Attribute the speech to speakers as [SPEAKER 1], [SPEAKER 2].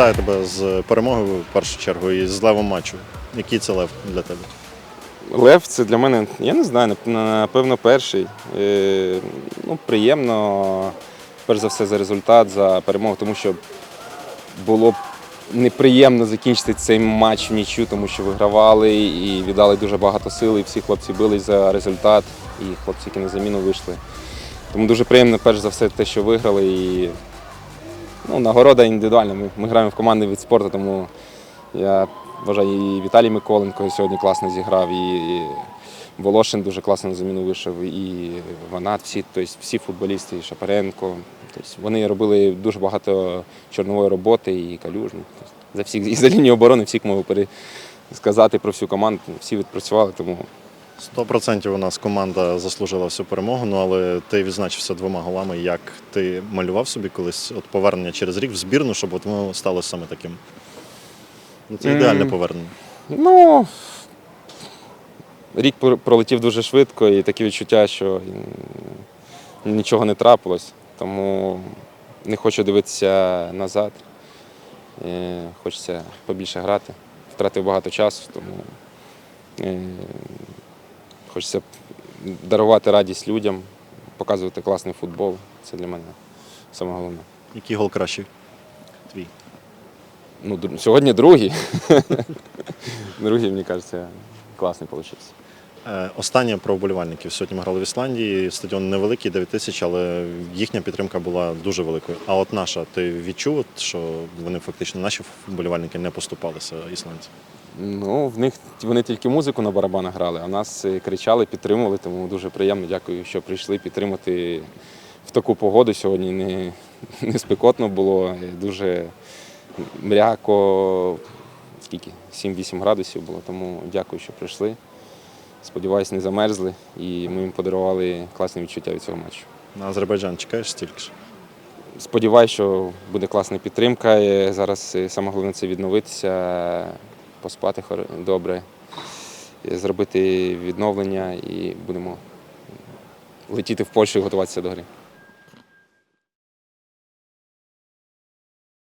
[SPEAKER 1] вітаю тебе з перемогою в першу чергу і з левом матчу. Який це лев для тебе?
[SPEAKER 2] Лев це для мене, я не знаю, напевно, перший. Е, Ну, приємно, перш за все, за результат, за перемогу, тому що було б неприємно закінчити цей матч в нічю, тому що вигравали і віддали дуже багато сил, і всі хлопці бились за результат, і хлопці, які на заміну вийшли. Тому дуже приємно, перш за все, те, що виграли. І ну, нагорода індивідуальна. Ми, ми граємо в командний від спорту, тому я вважаю, і Віталій Миколенко сьогодні класно зіграв, і Волошин дуже класно на заміну вийшов, і Ванат, всі, тобто всі футболісти, і Шапаренко. Тобто вони робили дуже багато чорнової роботи і калюжні. Тобто за всіх, і за лінію оборони всіх можу пересказати про всю команду. Всі відпрацювали, тому
[SPEAKER 1] 100% у нас команда заслужила всю перемогу, ну але ти відзначився двома голами. Як ти малював собі колись от повернення через рік в збірну, щоб от воно сталося саме таким? Ну, це ідеальне
[SPEAKER 2] М.
[SPEAKER 1] повернення.
[SPEAKER 2] Ну, рік пр- пролетів дуже швидко, і таке відчуття, що м, нічого не трапилось. Тому не хочу дивитися назад. Е, Хочеться побільше грати. Втратив багато часу, тому е, хочеться дарувати радість людям, показувати класний футбол. Це для мене саме головне.
[SPEAKER 1] Який гол кращий? Твій.
[SPEAKER 2] Ну, сьогодні другий. другий, мені кажеться, класний вийшов.
[SPEAKER 1] Е, Останнє про вболівальників. Сьогодні ми грали в Ісландії. Стадіон невеликий, 9 тисяч, але їхня підтримка була дуже великою. А от наша, ти відчув, що вони фактично наші вболівальники не поступалися ісландцям?
[SPEAKER 2] Ну, в них вони тільки музику на барабанах грали, а нас е, кричали, підтримували, тому дуже приємно. Дякую, що прийшли підтримати в таку погоду. Сьогодні не, не спекотно було, дуже м'яко, скільки? 7-8 градусів було, тому дякую, що прийшли. Сподіваюсь, не замерзли і ми їм подарували класні відчуття від цього матчу.
[SPEAKER 1] На Азербайджан чекаєш стільки ж?
[SPEAKER 2] Сподіваюсь, що буде класна підтримка. Зараз е, саме головне це відновитися, поспати добре, зробити відновлення і будемо летіти в Польщу і готуватися до гри.